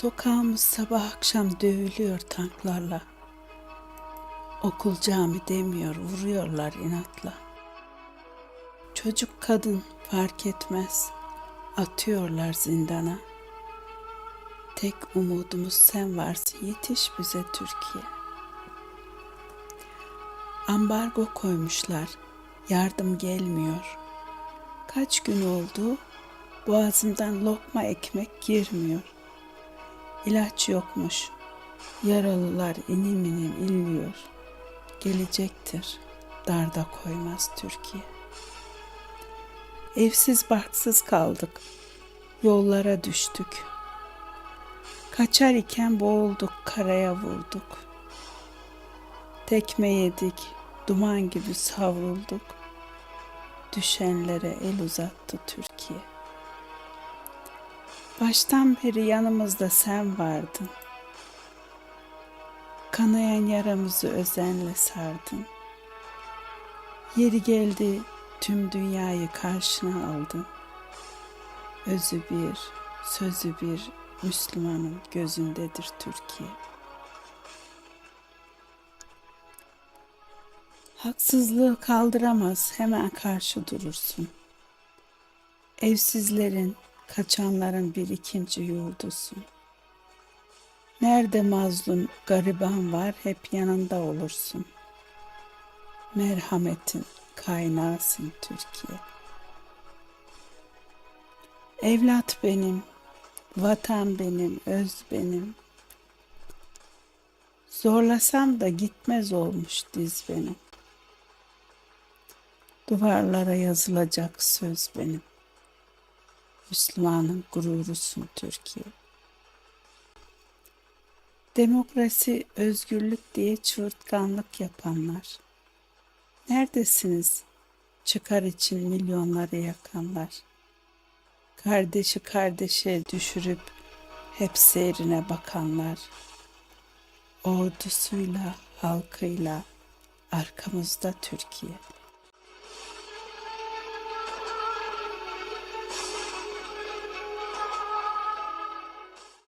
Sokağımız sabah akşam dövülüyor tanklarla. Okul cami demiyor, vuruyorlar inatla. Çocuk kadın fark etmez, atıyorlar zindana. Tek umudumuz sen varsın, yetiş bize Türkiye. Ambargo koymuşlar, yardım gelmiyor. Kaç gün oldu, boğazımdan lokma ekmek girmiyor. İlaç yokmuş. Yaralılar inim inim inliyor. Gelecektir. Darda koymaz Türkiye. Evsiz barksız kaldık. Yollara düştük. Kaçar iken boğulduk, karaya vurduk. Tekme yedik, duman gibi savrulduk. Düşenlere el uzattı Türkiye. Baştan beri yanımızda sen vardın. Kanayan yaramızı özenle sardın. Yeri geldi tüm dünyayı karşına aldın. Özü bir, sözü bir Müslümanın gözündedir Türkiye. Haksızlığı kaldıramaz hemen karşı durursun. Evsizlerin, kaçanların bir ikinci yurdusun. Nerede mazlum, gariban var hep yanında olursun. Merhametin kaynağısın Türkiye. Evlat benim, vatan benim, öz benim. Zorlasam da gitmez olmuş diz benim. Duvarlara yazılacak söz benim. Müslümanın gururusun Türkiye. Demokrasi, özgürlük diye çığırtkanlık yapanlar. Neredesiniz? Çıkar için milyonları yakanlar. Kardeşi kardeşe düşürüp hep seyrine bakanlar. Ordusuyla, halkıyla arkamızda Türkiye.